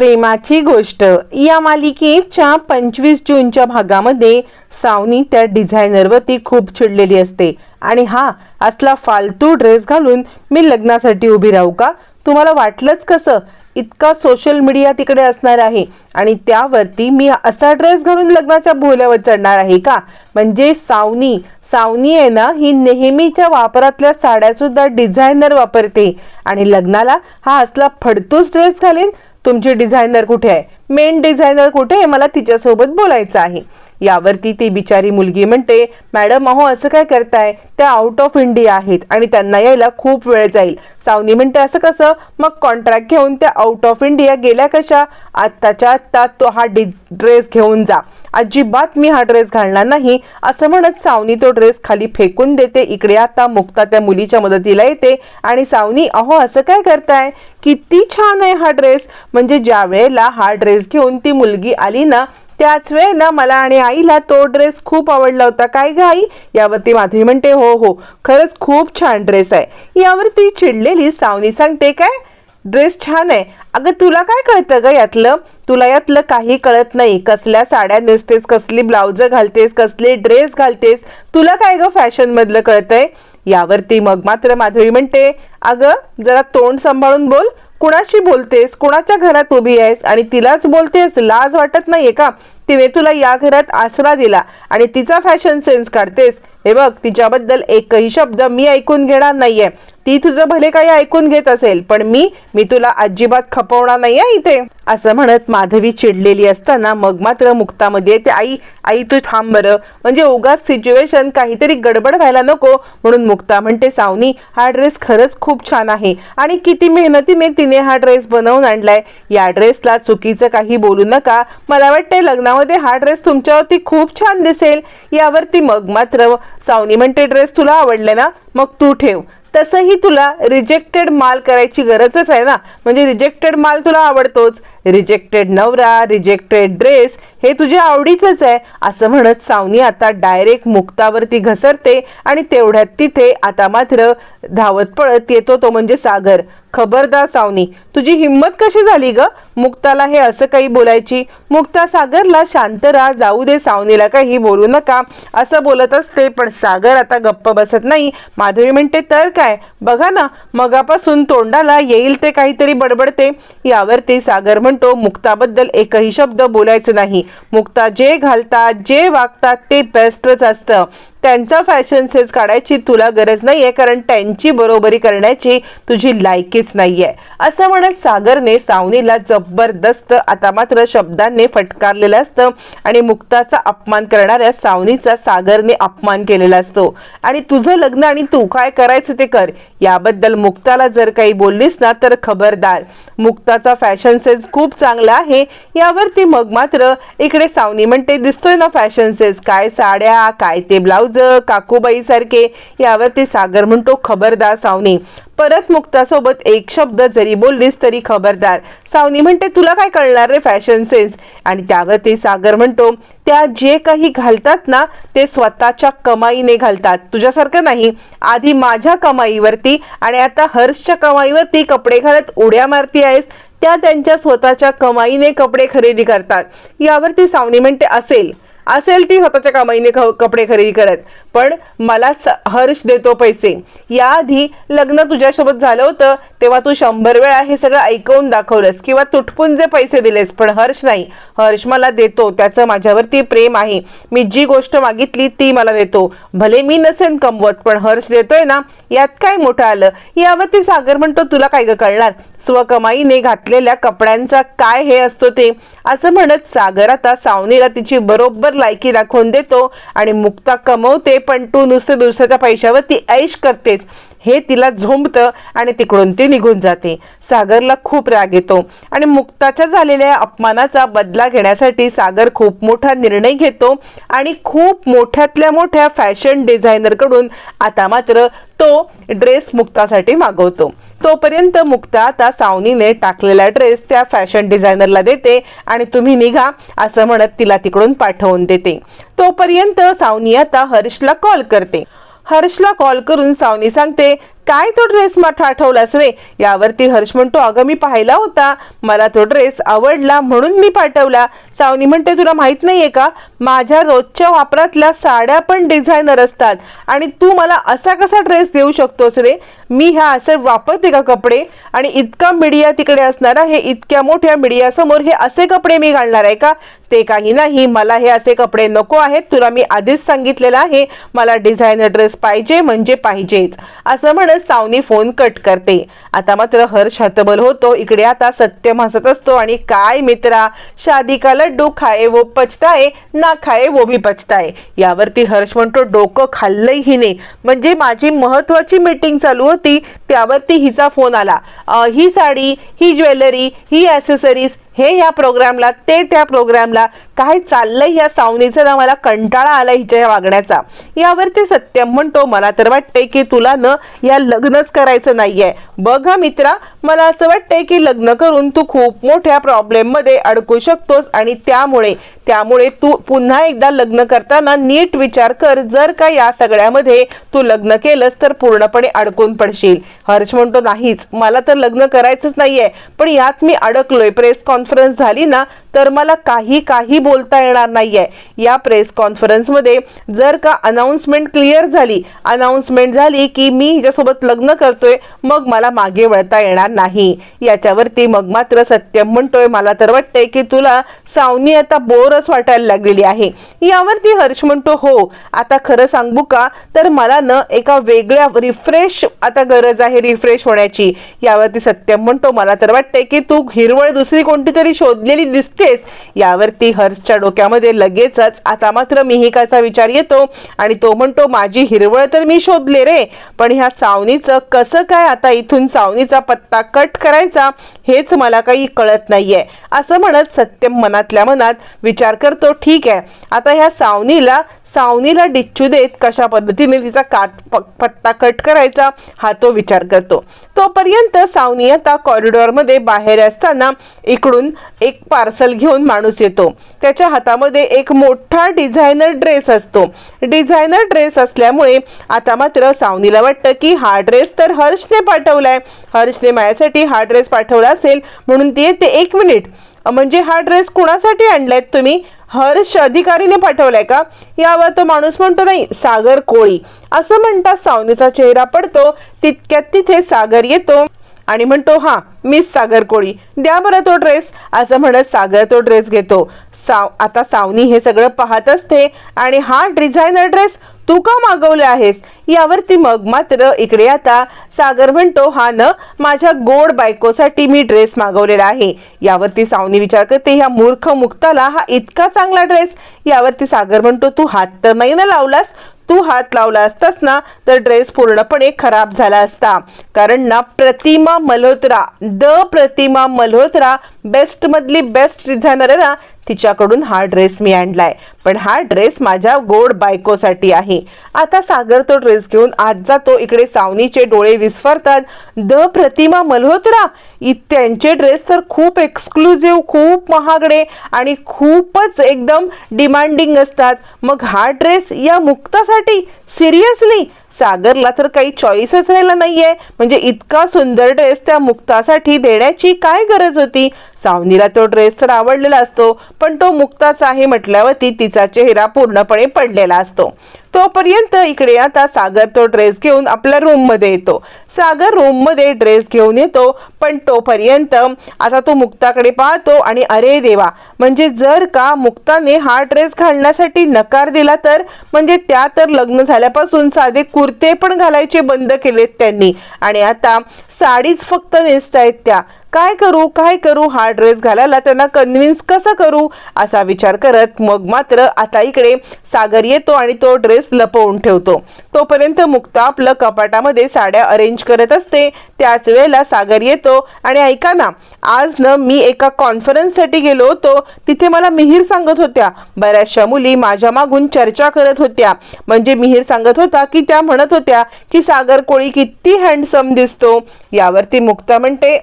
प्रेमाची गोष्ट. या मालिकेच्या पंचवीस जूनच्या भागामध्ये सावनी त्या डिझायनरवरती खूप चिडलेली असते. आणि हा असला फालतू ड्रेस घालून मी लग्नासाठी उभी राहू का? तुम्हाला वाटलंच कसं? इतका सोशल मीडिया तिकडे असणार आहे. आणि त्यावरती मी असा ड्रेस घालून लग्नाच्या भोल्यावर चढणार आहे का? म्हणजे सावनी सावनी आहे ना ही नेहमीच्या वापरातल्या साड्यासुद्धा डिझायनर वापरते. आणि लग्नाला हा असला फडतूस ड्रेस घालेन तुमची डिझायनर कुठे आहे? मेन डिझायनर कुठे आहे? मला तिच्यासोबत बोलायचं आहे. यावरती ती बिचारी मुलगी म्हणते मॅडम अहो असं काय करताय? त्या आउट ऑफ इंडिया आहेत आणि त्यांना यायला खूप वेळ जाईल. सावनी म्हणते असं कसं? मग कॉन्ट्रॅक्ट घेऊन त्या आउट ऑफ इंडिया गेल्या कशा? आत्ताच्या आत्ता तो हा डि ड्रेस घेऊन जा. अजिबात मी हा ड्रेस घालणार नाही असं म्हणत सावनी तो ड्रेस खाली फेकून देते. इकडे आता मुक्ता त्या मुलीच्या मदतीला येते आणि सावनी अहो असं काय करताय? किती छान आहे हा ड्रेस म्हणजे ज्या वेळेला हा ड्रेस घेऊन ती मुलगी आली ना त्याच वेळेला मला आणि आईला तो ड्रेस खूप आवडला होता. काय ग आई? यावरती माधवी म्हणते हो हो खरंच खूप छान ड्रेस आहे. यावरती चिडलेली सावनी सांगते काय? ड्रेस छान आहे. अगं तुला काय कळतं ग यातलं? तुला यातलं काही कळत नाही. कसल्या साड्या नेसतेस कसली ब्लाउज घालतेस कसले ड्रेस घालतेस तुला काय ग फॅशन मधलं कळतंय? यावरती मग मात्र माधवी म्हणते अगं जरा तोंड सांभाळून बोल. कुणाशी बोलतेस? कुणाच्या घरात उभी आहेस? आणि तिलाच बोलतेस? लाज वाटत नाहीये का? तिने तुला या घरात आसरा दिला आणि तिचा फॅशन सेन्स काढतेस. हे बघ तिच्याबद्दल एकही शब्द मी ऐकून घेणार नाहीये. ती तुझं भले काही ऐकून घेत असेल पण मी मी तुला अजिबात खपवणार नाहीये इथे. असं म्हणत माधवी चिडलेली असताना मग मात्र मुक्तामध्ये येते आई आई तू थांब बरं. म्हणजे उगाच सिच्युएशन काहीतरी गडबड व्हायला नको. म्हणून मुक्ता म्हणते सावनी हा ड्रेस खरंच खूप छान आहे. आणि किती मेहनतीने तिने हा ड्रेस बनवून आणलाय. या ड्रेसला चुकीचं काही बोलू नका. मला वाटतंय लग्नावर यामध्ये हा ड्रेस तुमच्यावरती खूप छान दिसेल. यावरती मग मात्र सावनी म्हणते ड्रेस तुला आवडले ना मग तू ठेव. तसंही तुला रिजेक्टेड माल करायची गरजच आहे ना. म्हणजे रिजेक्टेड माल तुला आवडतोच. रिजेक्टेड नवरा रिजेक्टेड ड्रेस हे तुझ्या आवडीचंच आहे. असं म्हणत सावनी आता डायरेक्ट मुक्तावरती घसरते आणि तेवढ्यात तिथे आता मात्र धावत पळत येतो तो म्हणजे सागर. खबरदार सावनी तुझी हिंमत कशी झाली ग? मुक्ताला हे असं काही बोलायची? मुक्ता सागरला शांत राहा जाऊ दे सावनीला काही बोलू नका. असं बोलत असते पण सागर आता गप्प बसत नाही. माधवी म्हणते तर काय? बघा ना मगापासून तोंडाला येईल ते काहीतरी बडबडते. यावरती सागर म्हणतो मुक्ताबद्दल एकही शब्द बोलायचं नाही. मुक्ता जे घालतात जे वागतात ते बेस्टच असतं. त्यांचा फॅशन सेन्स काढायची तुला गरज नाही आहे कारण त्यांची बरोबरी करण्याची तुझी लायकीच नाही आहे असं म्हणत सागरने सावनीला जबरदस्त आता मात्र शब्दांनी फटकारलेलं असतं आणि मुक्ताचा अपमान करणाऱ्या सावनीचा सागरने अपमान केलेला असतो. आणि तुझं लग्न आणि तू काय करायचं ते कर. याबद्दल मुक्ताला जर काही बोललीस ना तर खबरदार. मुक्ताचा फॅशन सेन्स खूप चांगला आहे. यावरती मग मात्र इकडे सावनी म्हणते दिसतोय ना फॅशन सेन्स काय साड्या? काय ते ब्लाऊज ब्लाउज काकूबाईसारखे यावर यावरती सागर म्हणतो खबरदार सावनी. परत मुक्तासोबत एक शब्द जरी बोललीस तरी खबरदार. सावनी म्हणते तुला काय कळणार रे फॅशन सेन्स आणि त्यावरती सागर म्हणतो त्या जे काही घालतात ना ते स्वतःच्या कमाईने घालतात. तुझ्यासारखं नाही. आधी माझ्या कमाईवरती आणि आता हर्षच्या कमाईवरती कपडे घालत उड्या मारती आहेस. त्या त्यांच्या स्वतःच्या कमाईने कपडे खरेदी करतात. यावरती सावनी म्हणते असेल. असेल ती स्वतःच्या कमाईने ख- कपडे खरेदी करत. पण मला स- हर्ष देतो पैसे. याआधी लग्न तुझ्यासोबत झालं होतं. तेव्हा तू शंभर वेळा हे सगळं ऐकवून दाखवलंस किंवा तुटपून जे पैसे दिलेस पण हर्ष नाही. हर्ष मला देतो त्याचं माझ्यावरती प्रेम आहे. मी जी गोष्ट मागितली ती मला देतो. भले मी नसेन कमवत पण हर्ष देतोय ना यात काय मोठं आलं? यावरती सागर म्हणतो तुला काय ग कळणार? स्वकमाईने घातलेल्या कपड्यांचा काय हे असतो ते? असं म्हणत सागर आता सावनीला तिची बरोबर लायकी दाखवून देतो आणि मुक्ता कमवते पण तू नुसते दुसऱ्याच्या पैशावरती ऐश करतेस. हे तिला झोंबतं आणि तिकडून ती निघून जाते. सागरला खूप राग येतो आणि मुक्ताच्या झालेल्या अपमानाचा बदला घेण्यासाठी सागर खूप मोठा निर्णय घेतो आणि खूप मोठ्यातल्या मोठ्या फॅशन डिझायनरकडून आता मात्र तो ड्रेस मुक्तासाठी मागवतो. तोपर्यंत मुक्ता आता सावनीने टाकलेला ड्रेस त्या फॅशन डिझायनरला देते आणि तुम्ही निघा असं म्हणत तिला तिकडून पाठवून देते. तोपर्यंत सावनी आता हर्षला कॉल करते. हर्षला कॉल करून सावनी सांगते काय तो ड्रेस मात्र आठवलास रे? यावरती हर्ष म्हणतो अगं मी पाहिला होता. मला तो ड्रेस आवडला म्हणून मी पाठवला. सावनी म्हणते तुला माहीत नाहीये का? माझ्या रोजच्या वापरातल्या साड्या पण डिझायनर असतात. आणि तू मला असा कसा ड्रेस देऊ शकतोस रे? मी ह्या असं वापरते का कपडे? आणि इतका मीडिया तिकडे असणारा हे इतक्या मोठ्या मीडियासमोर हे असे कपडे मी घालणार आहे का? ते काही नाही. मला हे असे कपडे नको आहेत. तुला मी आधीच सांगितलेलं आहे. मला डिझायनर ड्रेस पाहिजे म्हणजे पाहिजेच. असं म्हणत सावनी फोन कट करते. आता मात्र हर्ष हतबल होतो. इकडे आता सत्यम हसत असतो आणि काय मित्रा शादी का लड्डू खाए वो पचताय ना खाए वो भी पचताय यावरती हर्ष म्हणतो डोकं खाल्लंय हिने. म्हणजे माझी महत्वाची मीटिंग चालू होती त्यावरती हिचा फोन आला. ही साडी ही ज्वेलरी ही ॲसेसरीज हे ह्या प्रोग्रामला ते त्या प्रोग्रामला काय चाललंय ह्या सावनीचं ना मला कंटाळा आला हिच्या ह्या वागण्याचा. यावरती सत्यम म्हणतो मला तर वाटतंय की तुला न या लग्नच करायचं नाहीये. बघ हा मित्रा मला असं वाटतंय की लग्न करून तू खूप मोठ्या प्रॉब्लेममध्ये अडकू शकतोस आणि त्यामुळे त्यामुळे तू पुन्हा एकदा लग्न करताना नीट विचार कर जर का या सगळ्यामध्ये तू लग्न केलंस तर पूर्णपणे अडकून पडशील. हर्ष म्हणतो नाहीच मला तर लग्न करायचंच नाहीये पण यात मी अडकलोय प्रेस कॉन्फरन्स झाली ना तर मला काही काही बोलता येणार नाहीये. या प्रेस कॉन्फरन्समध्ये जर का अनाऊन्समेंट क्लिअर झाली अनाऊन्समेंट झाली की मी हिच्यासोबत लग्न करतोय मग मला मागे वळता येणार नाही. याच्यावरती मग मात्र सत्यम म्हणतोय मला तर वाटतंय की तुला सावनी आता बोरच वाटायला लागलेली आहे. यावरती हर्ष म्हणतो हो आता खरं सांगू का? तर मला न एका वेगळ्या रिफ्रेश आता गरज आहे रिफ्रेश होण्याची. यावरती सत्यम म्हणतो मला तर वाटतंय की तू हिरवळ दुसरी कोणती तरी शोधलेली नक्कीच. यावरती हर्षच्या डोक्यामध्ये लगेचच आता मात्र मिहिकाचा विचार येतो आणि तो म्हणतो माझी हिरवळ तर मी शोधले रे पण ह्या सावनीचं कसं काय आता इथून सावनीचा पत्ता कट करायचा हेच मला काही कळत नाहीये. असं म्हणत सत्यम मनातल्या मनात विचार करतो ठीक आहे. आता ह्या सावनीला सावनीला डिच्चू देत कशा पद्धतीने तिचा कात प- पत्ता कट करायचा हा तो विचार करतो. तोपर्यंत सावनी आता कॉरिडॉरमध्ये बाहेर असताना इकडून एक पार्सल घेऊन माणूस येतो. त्याच्या हातामध्ये एक मोठा डिझायनर ड्रेस असतो. डिझायनर ड्रेस असल्यामुळे आता मात्र सावनीला वाटतं की हा ड्रेस तर हर्षने पाठवलाय. हर्षने माझ्यासाठी हा ड्रेस पाठवला असेल म्हणून ती येते एक मिनिट. म्हणजे हा ड्रेस कुणासाठी आणलाय तुम्ही? हर्ष अधिकारीने पाठवलाय का? यावर तो माणूस म्हणतो नाही सागर कोळी. असं म्हणता सावनीचा चेहरा पडतो तितक्यात तिथे सागर येतो आणि म्हणतो हा मिस सागर कोळी. द्या बरं तो ड्रेस. असं म्हणत सागर तो ड्रेस घेतो. साव आता सावनी हे सगळं पाहत असते आणि हा डिझायनर ड्रेस तू का मागवले आहेस? यावरती मग मात्र इकडे आता सागर म्हणतो हा न माझ्या गोड बायकोसाठी मी ड्रेस मागवलेला आहे. यावरती सावनी विचार करते ह्या मूर्ख मुक्ताला हा इतका चांगला ड्रेस यावरती सागर म्हणतो तू हात तर नाही ना लावलास? तू हात लावला असतास ना तर ड्रेस पूर्णपणे खराब झाला असता. कारण ना प्रतिमा मल्होत्रा द प्रतिमा मल्होत्रा बेस्टमधली बेस्ट डिझायनर आहे ना तिच्याकडून हा ड्रेस मी आणलाय. पण हा ड्रेस माझ्या गोड बायकोसाठी आहे. आता सागर तो ड्रेस घेऊन आज जातो इकडे सावनीचे डोळे विस्फारतात. द प्रतिमा मल्होत्रा इ- त्यांचे ड्रेस तर खूप एक्सक्लुझिव्ह खूप महागडे आणि खूपच एकदम डिमांडिंग असतात. मग हा ड्रेस या मुक्तासाठी सिरियसली सागरला तर काही चॉईसच राहिला नाहीये. म्हणजे इतका सुंदर ड्रेस त्या मुक्तासाठी देण्याची काय गरज होती? सावनीला तो ड्रेस तर आवडलेला असतो पण तो मुक्ताचा आहे म्हटल्यावरती तिचा चेहरा पूर्णपणे पडलेला असतो. तोपर्यंत इकडे आता सागर तो ड्रेस घेऊन आपल्या रूममध्ये येतो. सागर रूममध्ये ड्रेस घेऊन येतो पण तोपर्यंत आता तो मुक्ताकडे पाहतो आणि अरे देवा म्हणजे जर का मुक्ताने हा ड्रेस घालण्यासाठी नकार दिला तर? म्हणजे त्या तर लग्न झाल्यापासून साधे कुर्ते पण घालायचे बंद केलेत त्यांनी. आणि आता साडीच फक्त नेसतायत त्या. काय करू काय करू हा ड्रेस घालायला त्यांना कन्व्हिन्स कसं करू असा विचार करत मग मात्र आता इकडे सागर येतो आणि तो ड्रेस लपवून ठेवतो. तोपर्यंत मुक्ता आपलं कपाटामध्ये साड्या अरेंज करत असते. त्याच वेळेला सागर येतो आणि ऐका ना आज न मी एका कॉन्फरन्ससाठी गेलो होतो. तिथे मला मिहीर सांगत होत्या. बऱ्याचशा मुली माझ्या मागून चर्चा करत होत्या. म्हणजे मिहीर सांगत होता की त्या म्हणत होत्या की सागर कोळी किती हँडसम दिसतो. यावरती मुक्ता म्हणते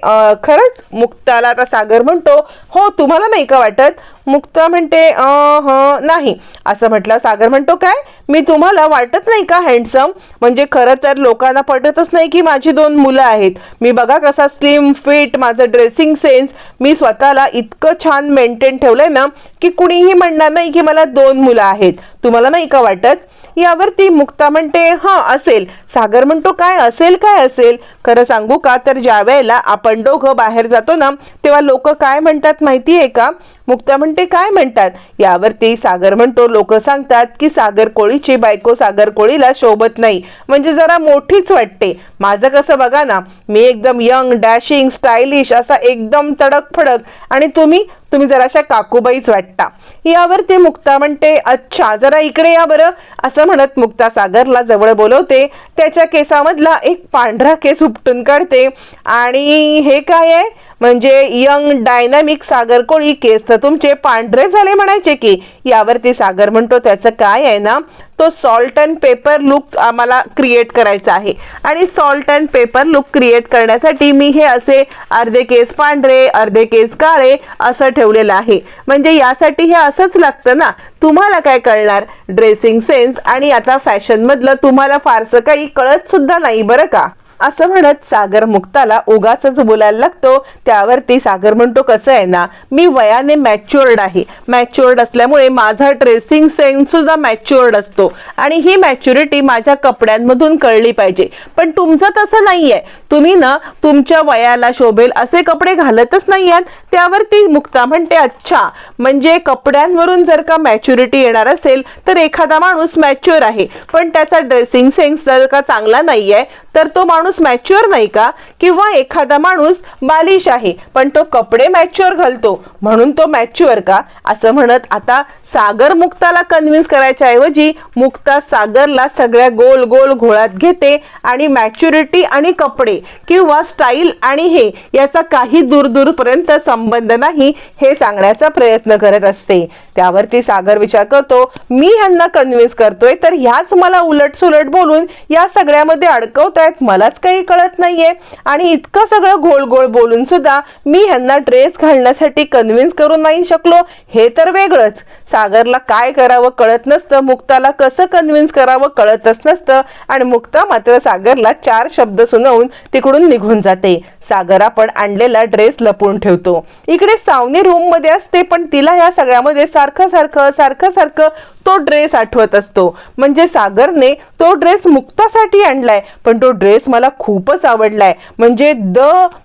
खरंच मुक्ताला आता सागर म्हणतो. हो तुम्हाला नाही का वाटत? मुक्ता म्हणते हं, नाही. असं म्हटलं सागर म्हणतो काय? मी तुम्हाला वाटत नाही का हँडसम म्हणजे खरं तर लोकांना पटतच नाही की माझी दोन मुलं आहेत. मी बघा कसा स्लिम फिट माझं ड्रेसिंग सेन्स मी स्वतःला इतकं छान मेंटेन ठेवलंय ना की कुणीही म्हणणार नाही की मला दोन मुलं आहेत. तुम्हाला नाही का वाटत? यावरती मुक्ता म्हणते हा असेल. सागर म्हणतो काय असेल काय असेल? खरं सांगू का? तर ज्या वेळेला आपण दोघं बाहेर जातो ना तेव्हा लोक काय म्हणतात माहिती आहे का? मुक्ता म्हणते काय म्हणतात? यावरती सागर म्हणतो लोक सांगतात की सागर कोळीची बायको सागर कोळीला शोभत नाही. म्हणजे जरा मोठीच वाटते. माझं कसं बघा ना मी एकदम यंग डॅशिंग स्टायलिश असा एकदम तडक फडक आणि तुम्ही तुम्ही जराशा काकूबाईच वाटता. यावर ते मुक्ता म्हणते अच्छा जरा इकडे या बरं. असं म्हणत मुक्ता सागरला जवळ बोलवते. त्याच्या केसामधला एक पांढरा केस उपटून काढते. आणि हे काय आहे? म्हणजे यंग डायनामिक सागर कोळी केस तर तुमचे पांढरे झाले म्हणायचे की यावरती सागर म्हणतो त्याचं काय आहे ना? तो सॉल्ट अँड पेपर लुक आम्हाला क्रिएट करायचा आहे. आणि salt and pepper look create करण्यासाठी मी हे असे अर्धे केस पांढरे अर्धे केस काळे असं ठेवलेलं आहे. म्हणजे यासाठी हे असंच लागतं ना? तुम्हाला काय कळणार? ड्रेसिंग सेन्स आणि आता फॅशनमधलं तुम्हाला फारसं काही कळत सुद्धा नाही बरं का? असं म्हणत सागर मुक्ताला उगाच बोलायला लागतो. त्यावरती सागर म्हणतो कसं आहे ना मी वयाने मॅच्युअर्ड आहे. मॅच्युअर्ड असल्यामुळे माझा ड्रेसिंग सेन्स सुद्धा मॅच्युअर्ड असतो. आणि ही मॅच्युरिटी माझ्या कपड्यांमधून कळली पाहिजे. पण तुमचं तसं नाही आहे तुम्ही ना तुमच्या वयाला शोभेल असे कपडे घालतच नाही आहेत त्यावरती मुक्ता म्हणते अच्छा म्हणजे कपड्यांवरून जर का मॅच्युरिटी येणार असेल तर एखादा माणूस मॅच्युअर आहे. पण त्याचा ड्रेसिंग सेन्स जर का चांगला नाही आहे तर तो माणूस मॅच्युअर नाही का? किंवा एखादा माणूस बालिश आहे पण तो कपडे मॅच्युअर घालतो म्हणून तो मॅच्युअर का? असं म्हणत आता सागर मुक्ताला कन्व्हिन्स करायच्या ऐवजी मुक्ता सागरला सगळ्या गोल गोल घोळात घेते आणि मॅच्युरिटी आणि कपडे किंवा स्टाईल आणि हे याचा काही दूर दूरपर्यंत संबंध नाही हे सांगण्याचा प्रयत्न करत असते. त्यावरती सागर विचार करतो मी ह्यांना कन्व्हिन्स करतोय तर ह्याच मला उलट सुलट बोलून या सगळ्यामध्ये अडकवतायत मलाच काही कळत नाहीये. आणि इतकं सगळं गोल गोल बोलून सुद्धा मी ह्यांना ड्रेस घालण्यासाठी कन्व्हिन्स करून नाही शकलो हे तर वेगळंच. सागरला काय करावं कळत नसतं मुक्ताला कसं कन्व्हिन्स करावं कळतच नसतं आणि मुक्ता मात्र सागरला चार शब्द सुनावून तिकडून निघून जाते. सागर आपण आणलेला ड्रेस लपवून ठेवतो. इकडे सावनी रूममध्ये असते पण तिला या सगळ्यामध्ये सारखं सारखं सारखं सारखं तो ड्रेस आठवत असतो. म्हणजे सागरने तो ड्रेस मुक्तासाठी आणलाय. पण तो ड्रेस मला खूपच आवडलाय. म्हणजे द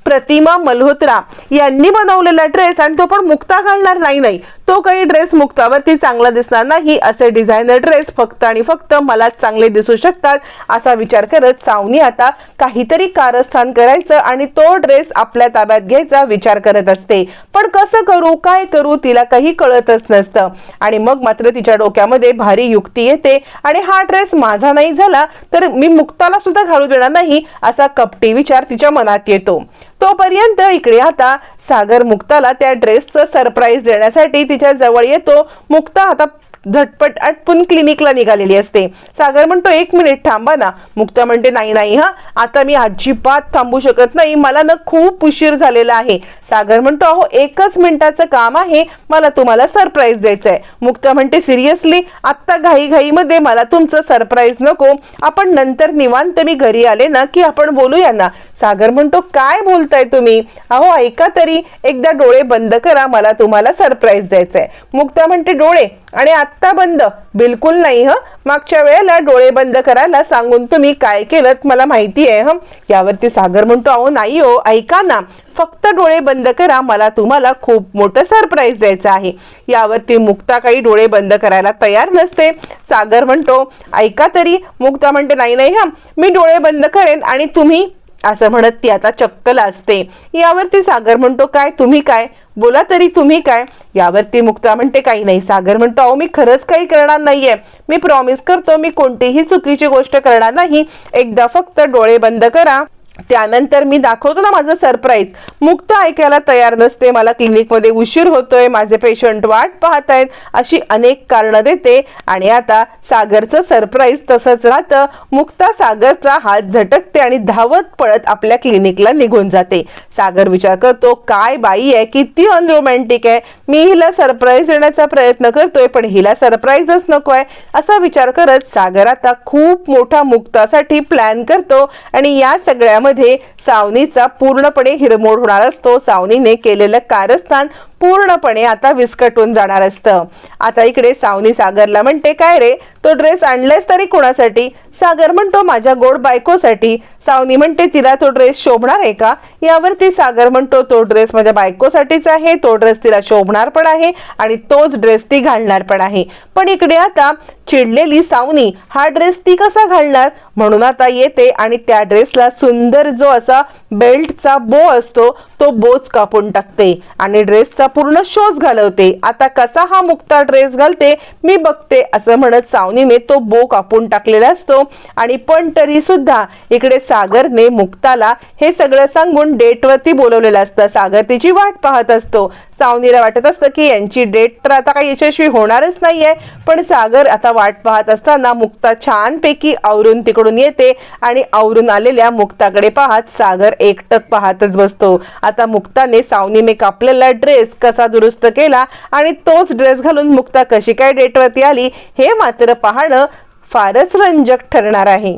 प्रतिमा मल्होत्रा यांनी बनवलेला ड्रेस आणि तो पण मुक्ता घालणार नाही नाही. तो काही ड्रेस मुक्तावरती चांगला दिसणार नाही. असे डिझायनर ड्रेस फक्त आणि फक्त मलाच चांगले दिसू शकतात असा विचार करत सावनी आता काहीतरी कारस्थान करायचं आणि तो ड्रेस आपल्या ताब्यात घ्यायचा विचार करत असते. पण कसं करू काय करू तिला काही कळतच नसतं. आणि मग मात्र तिच्या डोक्यामध्ये भारी युक्ती येते आणि हा ड्रेस माझा नाही झाला तर मी मुक्ताला सुद्धा घालू देणार नाही असा कपटी विचार तिच्या मनात येतो. तोपर्यंत इकडे आता सागर मुक्ताला त्या ड्रेसचं सरप्राईज देण्यासाठी तिच्या जवळ येतो. मुक्ता आता झटपट आटपून क्लिनिकला निघालेली असते. सागर म्हणतो एक मिनिट थांबा ना. मुक्ता म्हणते नाही नाही हा. आता मी अजिबात थांबू शकत नाही. मला ना खूप उशीर झालेला आहे. सागर म्हणतो अहो एकच मिनिटाचं काम आहे. मला तुम्हाला सरप्राईज द्यायचं आहे मुक्ता म्हणते सिरियसली आत्ता घाईघाईमध्ये मला तुमचं सरप्राईज नको. आपण नंतर निवांत मी घरी आले ना की आपण बोलूया ना? सागर म्हणतो काय बोलताय तुम्ही? अहो ऐका तरी. एकदा डोळे बंद करा मला तुम्हाला सरप्राईज द्यायचंय. मुक्ता म्हणते डोळे? आणि आत्ता बंद. बिलकुल नाही ह. मागच्या वेळेला डोळे बंद करायला सांगून तुम्ही काय केलं मला माहिती आहे ह. यावरती सागर म्हणतो अहो नाही हो. ऐका ना. फक्त डोळे बंद करा. मला तुम्हाला खूप मोठं सरप्राईज द्यायचं आहे. यावरती मुक्ता काही डोळे बंद करायला तयार नसते. सागर म्हणतो ऐका तरी. मुक्ता म्हणते नाही नाही हा. मी डोळे बंद करेन आणि तुम्ही असं म्हणत ती आता चक्कल असते यावरती सागर म्हणतो काय? तुम्ही काय? बोला तरी तुम्ही काय? यावरती मुक्ता म्हणते काही नाही. सागर म्हणतो अहो मी खरंच काही करणार नाहीये. मी प्रॉमिस करतो मी कोणतीही चुकीची गोष्ट करणार नाही. एकदा फक्त डोळे बंद करा. त्यानंतर मी दाखवतो ना माझं सरप्राईज मुक्त ऐकायला तयार नसते मला क्लिनिकमध्ये उशीर होतोय माझे पेशंट वाट पाहत आहेत अशी अनेक कारणं देते. आणि आता सागरचं सरप्राईज तसंच राहतं. मुक्ता सागरचा हात झटकते आणि धावत पळत आपल्या क्लिनिकला निघून जाते. सागर विचार करतो काय बाई आहे? किती अनरोमॅन्टिक आहे? मी हिला सरप्राईज देण्याचा प्रयत्न करतोय पण हिला सरप्राईजच नको आहे असा विचार करत सागर आता खूप मोठा मुक्तासाठी प्लॅन करतो आणि या सगळ्यामध्ये सावनीचा पूर्णपणे हिरमोड होणार असतो. सावनीने केलेलं कारस्थान पूर्णपणे आता विस्कटून जाणार असतं. आता इकडे सावनी सागरला म्हणते काय रे तो ड्रेस आणलायस तरी कोणासाठी? सागर म्हणतो माझ्या गोड बायकोसाठी. सावनी म्हणते तिला तो ड्रेस शोभणार आहे का? यावरती सागर म्हणतो तो ड्रेस माझ्या बायकोसाठीच आहे. तो ड्रेस तिला शोभणार पण आहे आणि तोच ड्रेस ती घालणार पण आहे. पण इकडे आता चिडलेली सावनी हा ड्रेस ती कसा घालणार? म्हणून आता येते आणि त्या ड्रेसला सुंदर जो असा बेल्टचा बो असतो तो बोच कापून टाकते आणि ड्रेसचा पूर्ण शोज घालवते. आता कसा हा मुक्ता ड्रेस घालते? मी बघते असं म्हणत सावनीने तो बो कापून टाकलेला असतो. आणि पण तरी सुद्धा इकडे सागरने मुक्ताला हे सगळं सांगून डेटवरती बोलवलेलं असतं. सागर तिची वाट पाहत असतो. सावनीला वाटत असतं की यांची डेट तर आता काही यशस्वी होणारच नाहीये. पण सागर आता वाट पाहत असताना मुक्ता छानपैकी आवरून तिकडून येते आणि आवरून आलेल्या मुक्ताकडे पाहत सागर एकटक पाहतच बसतो. आता मुक्ताने सावनीने कापलेला ड्रेस कसा दुरुस्त केला आणि तोच ड्रेस घालून मुक्ता कशी काय डेटवरती आली हे मात्र पाहणं फारच रंजक ठरणार आहे.